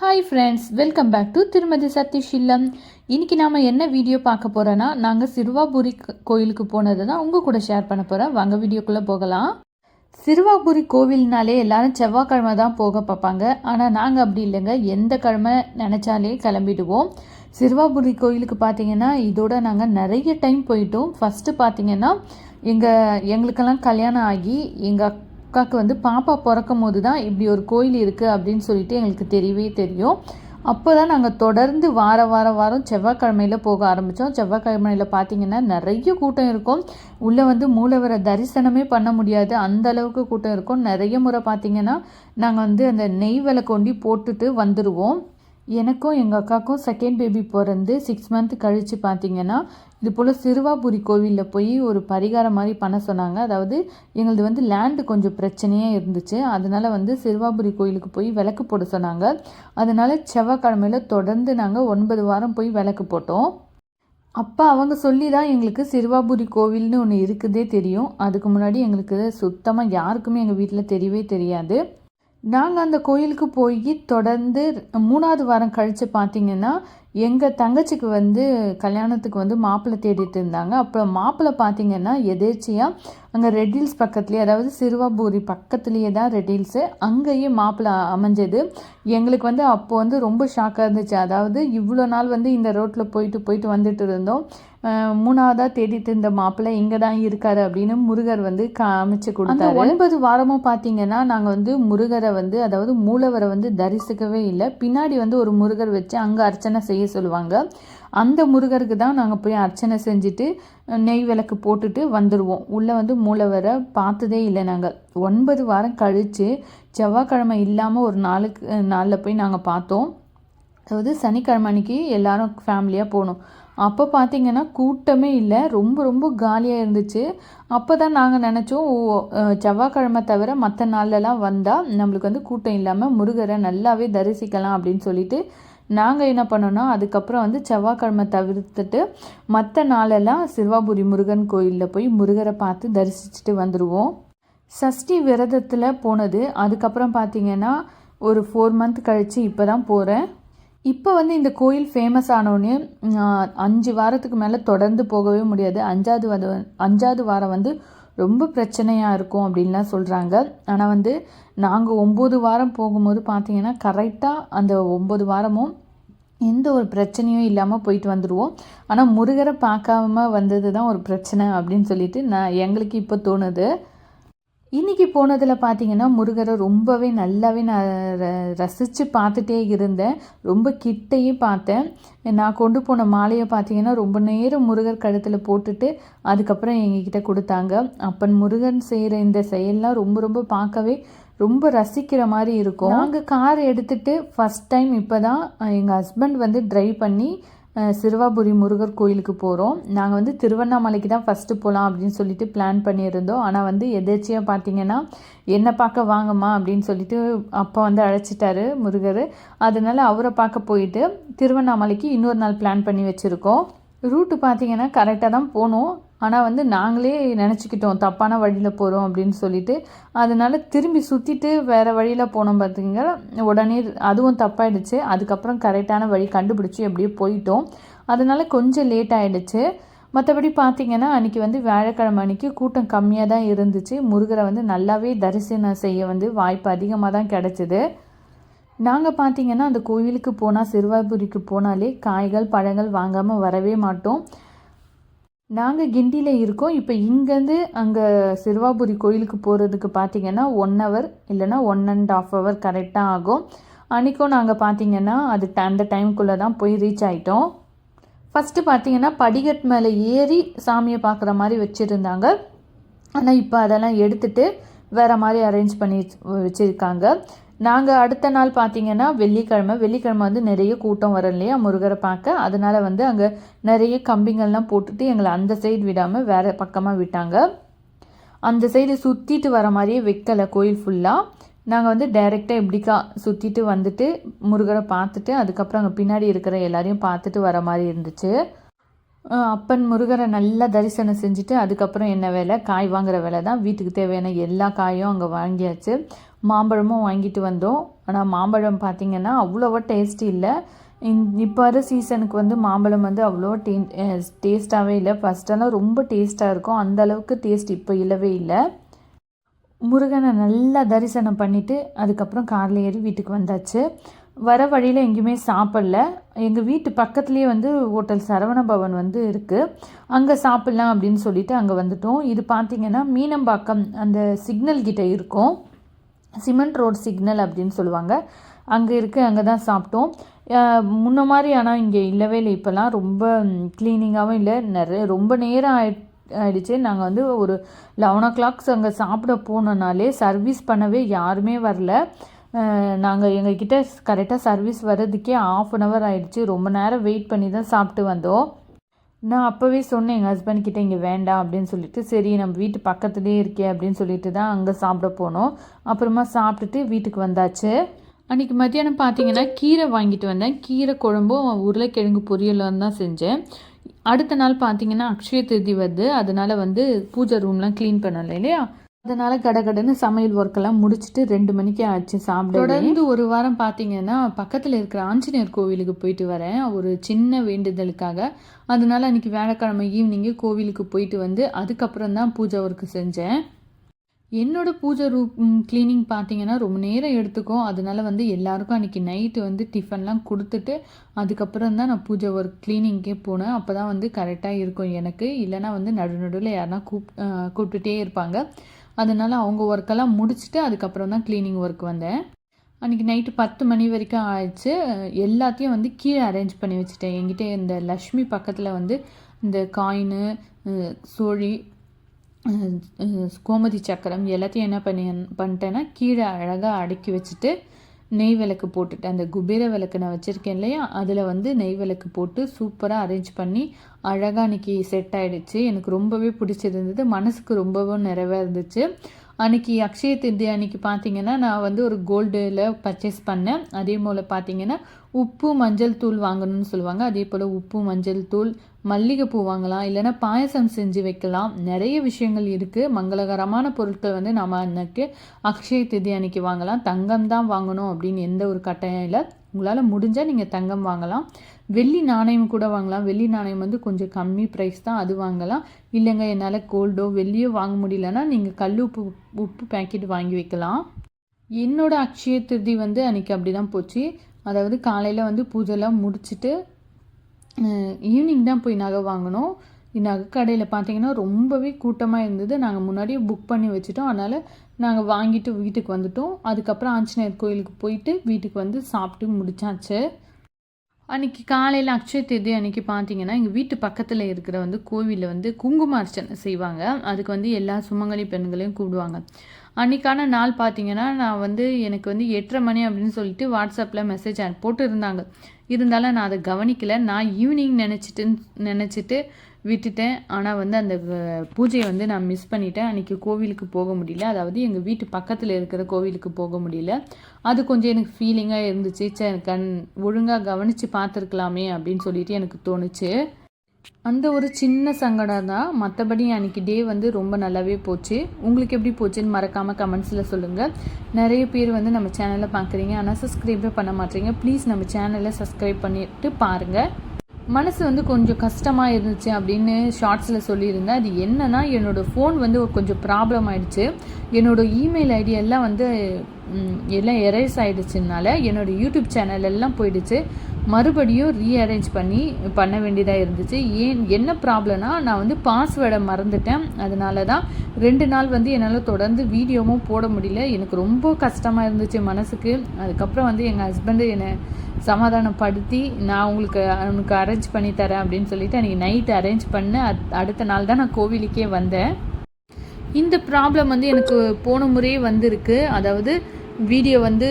Hi friends welcome back to திருமதி சதீஷ் இல்லம் இன்றைக்கி நாம் என்ன வீடியோ பார்க்க போகிறோன்னா நாங்கள் சிறுவாபுரி கோயிலுக்கு போனது தான் உங்கள் கூட ஷேர் பண்ண போகிறோம் வாங்க வீடியோக்குள்ளே போகலாம். சிறுவாபுரி கோவில்னாலே எல்லாரும் செவ்வாய்க்கிழமை தான் போக பார்ப்பாங்க. ஆனால் நாங்கள் அப்படி இல்லைங்க. எந்த கிழமை நினச்சாலே கிளம்பிடுவோம். சிறுவாபுரி கோயிலுக்கு பார்த்தீங்கன்னா இதோட நாங்கள் நிறைய டைம் போயிட்டோம். ஃபஸ்ட்டு பார்த்தீங்கன்னா எங்கள் எங்களுக்கெல்லாம் கல்யாணம் ஆகி எங்கள் அக்காவுக்கு வந்து பாப்பா பிறக்கும் போது தான் இப்படி ஒரு கோயில் இருக்குது அப்படின்னு சொல்லிட்டு எங்களுக்கு தெரியவே தெரியும். அப்போ தான் நாங்கள் தொடர்ந்து வார வார வாரம் செவ்வாய்க்கிழமையில் போக ஆரம்பித்தோம் செவ்வாய்க்கிழமையில் பார்த்தீங்கன்னா நிறைய கூட்டம் இருக்கும். உள்ளே வந்து மூலவரை தரிசனமே பண்ண முடியாது. அந்த அளவுக்கு கூட்டம் இருக்கும். நிறைய முறை பார்த்தீங்கன்னா நாங்கள் வந்து அந்த நெய் விளக்கொண்டி போட்டுட்டு வந்துடுவோம் எனக்கும் எங்கள் அக்காவுக்கும் செகண்ட் பேபி பிறந்து சிக்ஸ் மந்த் கழித்து பார்த்தீங்கன்னா இது போல் சிறுவாபுரி கோவிலில் போய் ஒரு பரிகாரம் மாதிரி பண்ண சொன்னாங்க. அதாவது எங்களது வந்து லேண்டு கொஞ்சம் பிரச்சனையாக இருந்துச்சு. அதனால வந்து சிறுவாபுரி கோயிலுக்கு போய் விளக்கு போட சொன்னாங்க. அதனால செவ்வாய்க்கிழமையில் தொடர்ந்து நாங்கள் ஒன்பது வாரம் போய் விளக்கு போட்டோம். அப்போ அவங்க சொல்லி தான் எங்களுக்கு சிறுவாபுரி கோவில்னு ஒன்று இருக்குதே தெரியும். அதுக்கு முன்னாடி எங்களுக்கு சுத்தமாக யாருக்குமே எங்கள் வீட்டில் தெரியவே தெரியாது. நாங்கள் அந்த கோயிலுக்கு போய் தொடர்ந்து மூணாவது வாரம் கழித்து பார்த்தீங்கன்னா எங்கள் தங்கச்சிக்கு வந்து கல்யாணத்துக்கு வந்து மாப்பிள்ளை தேடிட்டு இருந்தாங்க. அப்புறம் மாப்பிள்ளை பார்த்தீங்கன்னா எதேச்சியாக அங்கே ரெட்டில்ஸ் பக்கத்துலேயே அதாவது சிறுவாபூரி பக்கத்துலேயே தான் ரெட்டில்ஸு அங்கேயே மாப்பிள்ளை அமைஞ்சது. எங்களுக்கு வந்து அப்போ வந்து ரொம்ப ஷாக்காக இருந்துச்சு. அதாவது இவ்வளோ நாள் வந்து இந்த ரோட்டில் போயிட்டு போயிட்டு வந்துட்டு இருந்தோம். மூணாவதாக தேடிட்டு இருந்த மாப்பிள்ளை இங்கே தான் இருக்காரு அப்படின்னு முருகர் வந்து காமிச்சு கொடுத்தாரு. ஒன்பது வாரமும் பார்த்தீங்கன்னா நாங்கள் வந்து முருகரை வந்து அதாவது மூலவரை வந்து தரிசிக்கவே இல்லை. பின்னாடி வந்து ஒரு முருகர் வச்சு அங்கே அர்ச்சனை செய்ய சொல்லுவாங்க. அந்த முருகருக்கு தான் நாங்கள் போய் அர்ச்சனை செஞ்சுட்டு நெய் விளக்கு போட்டுட்டு வந்துடுவோம் உள்ளே வந்து மூலவரை பார்த்ததே இல்லை நாங்கள் ஒன்பது வாரம் கழித்து செவ்வாய்க்கிழமை இல்லாமல் ஒரு நாளுக்கு நாளில் போய் நாங்கள் பார்த்தோம். அதாவது சனிக்கிழமை அன்னைக்கு எல்லாரும் ஃபேமிலியாக போனோம். அப்போ பார்த்தீங்கன்னா கூட்டமே இல்லை. ரொம்ப ரொம்ப காலியாக இருந்துச்சு. அப்போ தான் நாங்கள் நினச்சோம் ஓ செவ்வாய்க்கிழமை தவிர மற்ற நாள்லலாம் வந்தால் நம்மளுக்கு வந்து கூட்டம் இல்லாமல் முருகரை நல்லாவே தரிசிக்கலாம் அப்படின்னு சொல்லிட்டு நாங்கள் என்ன பண்ணோன்னா அதுக்கப்புறம் வந்து செவ்வாய்க்கிழமை தவிர்த்துட்டு மற்ற நாளெல்லாம் சிறுவாபுரி முருகன் கோயிலில் போய் முருகரை பார்த்து தரிசிச்சுட்டு வந்துடுவோம் சஷ்டி விரதத்தில் போனது அதுக்கப்புறம் பார்த்தீங்கன்னா ஒரு ஃபோர் மந்த் கழித்து இப்போ தான் போகிறேன் இப்போ வந்து இந்த கோயில் ஃபேமஸ் ஆனோடனே அஞ்சு வாரத்துக்கு மேலே தொடர்ந்து போகவே முடியாது. அஞ்சாவது வத அஞ்சாவது வாரம் வந்து ரொம்ப பிரச்சனையாக இருக்கும் அப்படின்லாம் சொல்கிறாங்க ஆனால் வந்து நாங்கள் ஒம்பது வாரம் போகும்போது பார்த்தீங்கன்னா கரெக்டாக அந்த ஒம்பது வாரமும் எந்த ஒரு பிரச்சனையும் இல்லாமல் போயிட்டு வந்துடுவோம் ஆனால் முருகரை பார்க்காம வந்தது தான் ஒரு பிரச்சனை அப்படின்னு சொல்லிட்டு நான் எங்களுக்கு இப்போ தோணுது. இன்னைக்கு போனதில் பார்த்தீங்கன்னா முருகரை ரொம்பவே நல்லாவே நான் ர- ரசித்து பார்த்துட்டே இருந்தேன். ரொம்ப கிட்டையே பார்த்தேன். நான் கொண்டு போன மாலையை பார்த்தீங்கன்னா ரொம்ப நேரம் முருகர் கழுத்தில் போட்டுட்டு அதுக்கப்புறம் எங்ககிட்ட கொடுத்தாங்க. அப்பன் முருகன் செய்கிற இந்த செயல்லாம் ரொம்ப ரொம்ப பார்க்கவே ரொம்ப ரசிக்கிற மாதிரி இருக்கும். நாங்கள் கார் எடுத்துகிட்டு ஃபஸ்ட் டைம் இப்போ தான் எங்கள் ஹஸ்பண்ட் வந்து ட்ரைவ் பண்ணி சிறுவாபுரி முருகர் கோயிலுக்கு போகிறோம் நாங்கள் வந்து திருவண்ணாமலைக்கு தான் ஃபஸ்ட்டு போகலாம் அப்படின்னு சொல்லிட்டு பிளான் பண்ணியிருந்தோம். ஆனால் வந்து எதேச்சியாக பார்த்தீங்கன்னா என்னை பார்க்க வாங்கம்மா? அப்படின்னு சொல்லிட்டு அப்பா வந்து அழைச்சிட்டாரு முருகர். அதனால அவரை பார்க்க போயிட்டு திருவண்ணாமலைக்கு இன்னொரு நாள் பிளான் பண்ணி வச்சுருக்கோம். ரூட்டு பார்த்தீங்கன்னா கரெக்டாக தான் போனோம். ஆனால் வந்து நாங்களே நினச்சிக்கிட்டோம் தப்பான வழியில் போகிறோம் அப்படின்னு சொல்லிட்டு. அதனால திரும்பி சுற்றிட்டு வேறு வழியில் போனோம் பார்த்தீங்க உடனே அதுவும் தப்பாயிடுச்சு. அதுக்கப்புறம் கரெக்டான வழி கண்டுபிடிச்சி அப்படியே போயிட்டோம். அதனால் கொஞ்சம் லேட் ஆகிடுச்சு மற்றபடி பார்த்திங்கன்னா அன்றைக்கி வந்து வியாழக்கிழமை அன்னைக்கு கூட்டம் கம்மியாக தான் இருந்துச்சு. முருகரை வந்து நல்லாவே தரிசனம் செய்ய வந்து வாய்ப்பு அதிகமாக தான் கிடச்சிது. நாங்கள் பார்த்திங்கன்னா அந்த கோவிலுக்கு போனால் சிறுவாபுரிக்கு போனாலே காய்கள் பழங்கள் வாங்காமல் வரவே மாட்டோம். நாங்கள் கிண்டியில் இருக்கோம். இப்போ இங்கேருந்து அங்கே சிறுவாபுரி கோயிலுக்கு போகிறதுக்கு பார்த்தீங்கன்னா ஒன் ஹவர் இல்லைன்னா ஒன் அண்ட் ஆஃப் ஹவர் கரெக்டாக ஆகும். அன்றைக்கும் நாங்கள் பார்த்தீங்கன்னா அது அந்த டைமுக்குள்ளே தான் போய் ரீச் ஆகிட்டோம் ஃபஸ்ட்டு பார்த்தீங்கன்னா படிக்கட் மேலே ஏறி சாமியை பார்க்குற மாதிரி வச்சுருந்தாங்க. ஆனால் இப்போ அதெல்லாம் எடுத்துகிட்டு வேறு மாதிரி அரேஞ்ச் பண்ணி வச்சுருக்காங்க. நாங்கள் அடுத்த நாள் பார்த்தீங்கன்னா வெள்ளிக்கிழமை வெள்ளிக்கிழமை வந்து நிறைய கூட்டம் வரும் இல்லையா முருகரை பார்க்க. அதனால் வந்து அங்கே நிறைய கம்பிங்கள்லாம் போட்டுட்டு எங்களை அந்த சைடு விடாமல் வேறு பக்கமாக விட்டாங்க. அந்த சைடு சுற்றிட்டு வர மாதிரியே வைக்கலை கோயில் ஃபுல்லாக நாங்கள் வந்து டைரெக்டாக எப்படிக்கா சுற்றிட்டு வந்துட்டு முருகரை பார்த்துட்டு அதுக்கப்புறம் அங்கே பின்னாடி இருக்கிற எல்லாரையும் பார்த்துட்டு வர மாதிரி இருந்துச்சு. அப்பன் முருகரை நல்லா தரிசனம் செஞ்சுட்டு அதுக்கப்புறம் என்ன வேலை? காய் வாங்குகிற வேலை தான். வீட்டுக்கு தேவையான எல்லா காயும் அங்கே வாங்கியாச்சு. மாம்பழமும் வாங்கிட்டு வந்தோம். ஆனால் மாம்பழம் பார்த்திங்கன்னா அவ்வளோவா டேஸ்ட் இல்லை. இப்போ வர சீசனுக்கு வந்து மாம்பழம் வந்து அவ்வளோ டே டேஸ்ட்டாகவே இல்லை. ஃபஸ்ட்டெல்லாம் ரொம்ப டேஸ்ட்டாக இருக்கும். அந்த அளவுக்கு டேஸ்ட் இப்போ இல்லவே இல்லை. முருகனை நல்லா தரிசனம் பண்ணிவிட்டு அதுக்கப்புறம் காரில் ஏறி வீட்டுக்கு வந்தாச்சு. வர வழியில் எங்கேயுமே சாப்பிடல. எங்கள் வீட்டு பக்கத்துலேயே வந்து ஹோட்டல் சரவண பவன் வந்து இருக்குது அங்கே சாப்பிட்லாம் அப்படின்னு சொல்லிட்டு அங்கே வந்துட்டோம். இது பார்த்திங்கன்னா மீனம்பாக்கம் அந்த சிக்னல் கிட்டே இருக்கும். சிமெண்ட் ரோட் சிக்னல் அப்படின்னு சொல்லுவாங்க. அங்கே இருக்குது அங்கே தான் சாப்பிட்டோம். முன்ன மாதிரி ஆனால் இங்கே இல்லவே இல்லை. இப்போல்லாம் ரொம்ப க்ளீனிங்காகவும் இல்லை. நிறைய ரொம்ப நேரம் ஆயி ஆயிடுச்சு. நாங்கள் வந்து ஒரு லெவன் ஓ கிளாக்ஸ் அங்கே சாப்பிட போனோனாலே சர்வீஸ் பண்ணவே யாருமே வரல. நாங்கள் எங்ககிட்ட கரெக்டாக சர்வீஸ் வர்றதுக்கே ஆஃப் அன் ஹவர் ஆகிடுச்சு ரொம்ப நேரம் வெயிட் பண்ணி தான் சாப்பிட்டு வந்தோம். நான் அப்போவே சொன்னேன் எங்கள் ஹஸ்பண்ட் கிட்டே இங்கே வேண்டாம் அப்படின்னு சொல்லிட்டு. சரி நம்ம வீட்டு பக்கத்துலேயே இருக்கே அப்படின்னு சொல்லிட்டு தான் அங்கே சாப்பிட போனோம். அப்புறமா சாப்பிட்டுட்டு வீட்டுக்கு வந்தாச்சு. அன்றைக்கி மத்தியானம் பார்த்தீங்கன்னா கீரை வாங்கிட்டு வந்தேன். கீரை குழம்பும் உருளைக்கிழங்கு பொரியலும் தான் செஞ்சேன். அடுத்த நாள் பார்த்தீங்கன்னா அக்ஷய திருதி வருது. அதனால் வந்து பூஜை ரூம்லாம் க்ளீன் பண்ணலை இல்லையா? அதனால கடகடன்னு சமையல் ஒர்க்கெல்லாம் முடிச்சுட்டு ரெண்டு மணிக்கு ஆச்சு சாப்பிட தொடர்ந்து ஒரு வாரம் பார்த்தீங்கன்னா பக்கத்தில் இருக்கிற ஆஞ்சநேயர் கோவிலுக்கு போயிட்டு வரேன். ஒரு சின்ன வேண்டுதலுக்காக. அதனால அன்னைக்கு வியாழக்கிழமை ஈவினிங்கு கோவிலுக்கு போயிட்டு வந்து அதுக்கப்புறம் தான் பூஜை ஒர்க்கு செஞ்சேன். என்னோட பூஜை ரூம் க்ளீனிங் பார்த்தீங்கன்னா ரொம்ப நேரம் எடுத்துக்கும். அதனால வந்து எல்லாருக்கும் அன்றைக்கி நைட்டு வந்து டிஃபன்லாம் கொடுத்துட்டு அதுக்கப்புறம் தான் நான் பூஜை ஒர்க் க்ளீனிங்கே போனேன். அப்போ தான் வந்து கரெக்டாக இருக்கும் எனக்கு. இல்லைனா வந்து நடு நடுவில் யாருனா கூப் கூப்பிட்டுட்டே இருப்பாங்க. அதனால அவங்க ஒர்க்கெல்லாம் முடிச்சுட்டு அதுக்கப்புறம் தான் க்ளீனிங் ஒர்க் வந்தேன். அன்றைக்கி நைட்டு பத்து மணி வரைக்கும் ஆயிடுச்சு. எல்லாத்தையும் வந்து கீழே அரேஞ்ச் பண்ணி வச்சுட்டேன். என்கிட்ட இந்த லக்ஷ்மி பக்கத்தில் வந்து இந்த காயினு சோழி கோமதி சக்கரம் எல்லாத்தையும் என்ன பண்ணி பண்ணிட்டேன்னா கீழே அழகாக அடுக்கி வச்சுட்டு நெய் விளக்கு போட்டுட்டு அந்த குபேர விளக்கு நான் வச்சுருக்கேன் இல்லையா? அதில் வந்து நெய் விளக்கு போட்டு சூப்பராக அரேஞ்ச் பண்ணி அழகாக அன்றைக்கி செட் ஆகிடுச்சு எனக்கு ரொம்பவே பிடிச்சிருந்தது மனசுக்கு ரொம்பவும் நிறைவாக இருந்துச்சு. அன்றைக்கி அக்ஷய திருதி அன்றைக்கி பார்த்தீங்கன்னா நான் வந்து ஒரு கோல்டில் பர்ச்சேஸ் பண்ணேன். அதே போல் பார்த்தீங்கன்னா உப்பு மஞ்சள் தூள் வாங்கணும்னு சொல்லுவாங்க. அதே போல் உப்பு மஞ்சள் தூள் மல்லிகைப்பூ வாங்கலாம் இல்லைன்னா பாயசம் செஞ்சு வைக்கலாம். நிறைய விஷயங்கள் இருக்குது மங்களகரமான பொருட்கள் வந்து நம்ம அன்னைக்கு அக்ஷய திதி அன்னைக்கு வாங்கலாம். தங்கம் தான் வாங்கணும் அப்படின்னு எந்த ஒரு கட்டாயம் இல்லை. உங்களால் முடிஞ்சால் நீங்கள் தங்கம் வாங்கலாம். வெள்ளி நாணயம் கூட வாங்கலாம். வெள்ளி நாணயம் வந்து கொஞ்சம் கம்மி ப்ரைஸ் தான். அது வாங்கலாம். இல்லைங்க என்னால் கோல்டோ வெள்ளியோ வாங்க முடியலன்னா நீங்கள் கல் உப்பு உப்பு பேக்கெட் வாங்கி வைக்கலாம். என்னோடய அக்ஷய திருதி வந்து அன்றைக்கி அப்படி தான் போச்சு. அதாவது காலையில் வந்து பூஜைலாம் முடிச்சுட்டு ஈவினிங் தான் போய் நகை வாங்கினோம். நகை கடையில் பார்த்தீங்கன்னா ரொம்பவே கூட்டமாக இருந்தது. நாங்கள் முன்னாடியே புக் பண்ணி வச்சுட்டோம். அதனால் நாங்கள் வாங்கிட்டு வீட்டுக்கு வந்துட்டோம். அதுக்கப்புறம் ஆஞ்சநேயர் கோயிலுக்கு போயிட்டு வீட்டுக்கு வந்து சாப்பிட்டு முடிச்சாச்சு. அன்றைக்கி காலையில் அக்ஷய தேதி அன்றைக்கி பார்த்தீங்கன்னா எங்கள் வீட்டு பக்கத்தில் இருக்கிற வந்து கோவிலில் வந்து குங்கும அர்ச்சனை செய்வாங்க. அதுக்கு வந்து எல்லா சுமங்கலி பெண்களையும் கூப்பிடுவாங்க. அன்றைக்கான நாள் பார்த்தீங்கன்னா நான் வந்து எனக்கு வந்து எட்டரை மணி அப்படின்னு சொல்லிட்டு வாட்ஸ்அப்பில் மெசேஜ் போட்டு இருந்தாங்க இருந்தாலும் நான் அதை கவனிக்கலை. நான் ஈவினிங் நினச்சிட்டு நினச்சிட்டு விட்டுட்டேன். ஆனால் வந்து அந்த பூஜையை வந்து நான் மிஸ் பண்ணிட்டேன். அன்றைக்கி கோவிலுக்கு போக முடியல. அதாவது எங்கள் வீட்டு பக்கத்தில் இருக்கிற கோவிலுக்கு போக முடியல. அது கொஞ்சம் எனக்கு ஃபீலிங்காக இருந்துச்சு. சே கண் ஒழுங்காக கவனித்து பார்த்துருக்கலாமே அப்படின்னு சொல்லிட்டு எனக்கு தோணுச்சு. அந்த ஒரு சின்ன சங்கடம் தான். மற்றபடி அன்றைக்கி டே வந்து ரொம்ப நல்லாவே போச்சு. உங்களுக்கு எப்படி போச்சுன்னு மறக்காமல் கமெண்ட்ஸில் சொல்லுங்கள் நிறைய பேர் வந்து நம்ம சேனலை பார்க்குறீங்க. ஆனால் சப்ஸ்கிரைபே பண்ண மாட்டீங்க. ப்ளீஸ் நம்ம சேனலை சப்ஸ்கிரைப் பண்ணிட்டு பாருங்கள் மனசு வந்து கொஞ்சம் கஷ்டமாக இருந்துச்சு அப்படின்னு ஷார்ட்ஸில் சொல்லியிருந்தேன். அது என்னன்னா என்னோடய ஃபோன் வந்து கொஞ்சம் ப்ராப்ளம் ஆயிடுச்சு. என்னோடய இமெயில் ஐடியெல்லாம் வந்து எல்லாம் எரேஸ் ஆகிடுச்சுனால என்னோடய யூடியூப் சேனல் எல்லாம் போயிடுச்சு. மறுபடியும் ரீஅரேஞ்ச் பண்ணி பண்ண வேண்டியதாக இருந்துச்சு. ஏன் என்ன ப்ராப்ளம்னா நான் வந்து பாஸ்வேர்டை மறந்துட்டேன். அதனால தான் ரெண்டு நாள் வந்து என்னால் தொடர்ந்து வீடியோவும் போட முடியல. எனக்கு ரொம்ப கஷ்டமாக இருந்துச்சு மனசுக்கு. அதுக்கப்புறம் வந்து எங்கள் ஹஸ்பண்டு என்னை சமாதானப்படுத்தி நான் உங்களுக்கு அவனுக்கு அரேஞ்ச் பண்ணி தரேன் அப்படின்னு சொல்லிட்டு அன்றைக்கி நைட் அரேஞ்ச் பண்ண அத்- அடுத்த நாள் தான் நான் கோவிலுக்கே வந்தேன். இந்த ப்ராப்ளம் வந்து எனக்கு போன முறையே வந்திருக்கு. அதாவது வீடியோ வந்து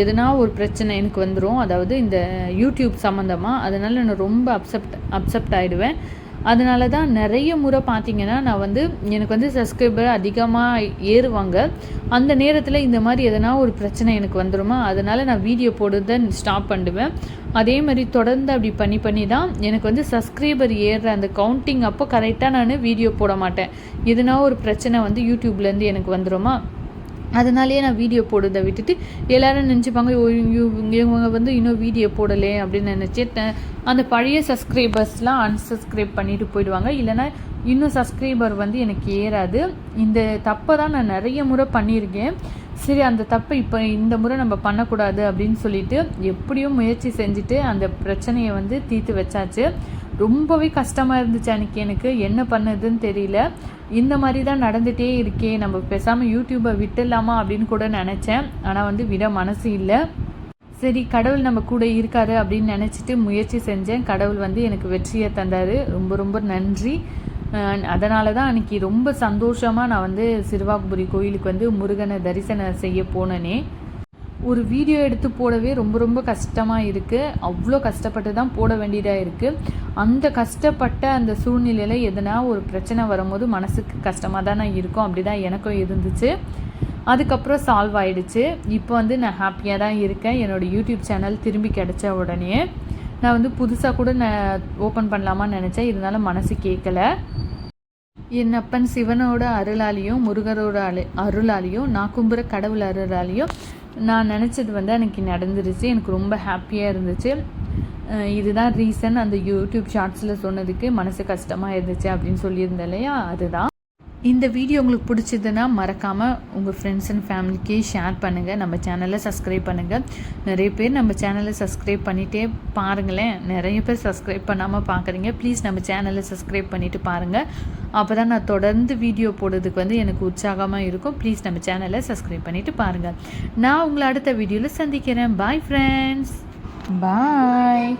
எதனா ஒரு பிரச்சனை எனக்கு வந்துடும் அதாவது இந்த யூடியூப் சம்மந்தமாக அதனால் நான் ரொம்ப அப்செப்ட் அப்செப்ட் ஆகிடுவேன் அதனால தான் நிறைய முறை பார்த்தீங்கன்னா நான் வந்து எனக்கு வந்து சப்ஸ்கிரைபர் அதிகமாக ஏறுவாங்க. அந்த நேரத்தில் இந்த மாதிரி எதனா ஒரு பிரச்சனை எனக்கு வந்துடுமா அதனால் நான் வீடியோ போடுறத ஸ்டாப் பண்ணிடுவேன் அதே மாதிரி தொடர்ந்து அப்படி பண்ணி பண்ணி தான் எனக்கு வந்து சப்ஸ்கிரைபர் ஏறுற அந்த கவுண்டிங் அப்போ கரெக்டாக நான் வீடியோ போட மாட்டேன். எதுனா ஒரு பிரச்சனை வந்து யூடியூப்லேருந்து எனக்கு வந்துருமா? அதனாலேயே நான் வீடியோ போடுறதை விட்டுட்டு எல்லோரும் நினச்சிப்பாங்க இவங்க வந்து இன்னும் வீடியோ போடலே அப்படின்னு நினச்சி அந்த பழைய சப்ஸ்கிரைபர்ஸ்லாம் அன்சப்ஸ்கிரைப் பண்ணிட்டு போயிடுவாங்க. இல்லைன்னா இன்னும் சப்ஸ்கிரைபர் வந்து எனக்கு ஏறாது. இந்த தப்பை தான் நான் நிறைய முறை பண்ணியிருக்கேன். சரி அந்த தப்பை இப்போ இந்த முறை நம்ம பண்ணக்கூடாது அப்படின்னு சொல்லிட்டு எப்படியும் முயற்சி செஞ்சுட்டு அந்த பிரச்சனையை வந்து தீர்த்து வச்சாச்சு. ரொம்பவே கஷ்டமாக இருந்துச்சு அன்றைக்கி எனக்கு. என்ன பண்ணுதுன்னு தெரியல. இந்த மாதிரி தான் நடந்துகிட்டே இருக்கே. நம்ம பேசாமல் யூடியூப்பை விட்டுடலாமா அப்படின்னு கூட நினச்சேன். ஆனால் வந்து விட மனசு இல்லை. சரி கடவுள் நம்ம கூட இருக்காரு அப்படின்னு நினச்சிட்டு முயற்சி செஞ்சேன். கடவுள் வந்து எனக்கு வெற்றியை தந்தார். ரொம்ப ரொம்ப நன்றி. அதனால தான் அன்றைக்கி ரொம்ப சந்தோஷமாக நான் வந்து சிறுவாக்குபுரி கோயிலுக்கு வந்து முருகனை தரிசனம் செய்ய போனேனே. ஒரு வீடியோ எடுத்து போடவே ரொம்ப ரொம்ப கஷ்டமாக இருக்குது அவ்வளோ கஷ்டப்பட்டு தான் போட வேண்டியதாக இருக்குது அந்த கஷ்டப்பட்ட அந்த சூழ்நிலையில் எதனா ஒரு பிரச்சனை வரும்போது மனசுக்கு கஷ்டமாக தானே இருக்கும். அப்படி தான் எனக்கும் இருந்துச்சு. அதுக்கப்புறம் சால்வ் ஆயிடுச்சு. இப்போ வந்து நான் ஹாப்பியாக தான் இருக்கேன். என்னோடய யூடியூப் சேனல் திரும்பி கிடைச்ச உடனே நான் வந்து புதுசாக கூட நான் ஓப்பன் பண்ணலாமான்னு நினச்சேன். இருந்தாலும் மனசு கேட்கல. என் அப்பன் சிவனோட அருளாலையும் முருகரோட அரு அருளாலையும் நான் கும்புற கடவுள் அருளாலையும் நான் நினச்சது வந்து எனக்கு நடந்துருச்சு. எனக்கு ரொம்ப ஹாப்பியாக இருந்துச்சு. இதுதான் ரீசன் அந்த யூடியூப் ஷார்ட்ஸில் சொன்னதுக்கு மனசு கஷ்டமாக இருந்துச்சு அப்படின்னு சொல்லியிருந்தேன் இல்லையா? அதுதான். இந்த வீடியோ உங்களுக்கு பிடிச்சதுன்னா மறக்காமல் உங்கள் ஃப்ரெண்ட்ஸ் அண்ட் ஃபேமிலிக்கு ஷேர் பண்ணுங்கள் நம்ம சேனலை சப்ஸ்கிரைப் பண்ணுங்கள் நிறைய பேர் நம்ம சேனலை சப்ஸ்கிரைப் பண்ணிகிட்டே பாருங்களேன். நிறைய பேர் சப்ஸ்கிரைப் பண்ணாமல் பார்க்குறீங்க ப்ளீஸ் நம்ம சேனலை சப்ஸ்கிரைப் பண்ணிவிட்டு பாருங்கள் அப்போ தான் நான் தொடர்ந்து வீடியோ போடுறதுக்கு வந்து எனக்கு உற்சாகமாக இருக்கும். ப்ளீஸ் நம்ம சேனலை சப்ஸ்கிரைப் பண்ணிவிட்டு பாருங்கள் நான் உங்களை அடுத்த வீடியோவில் சந்திக்கிறேன். Bye friends bye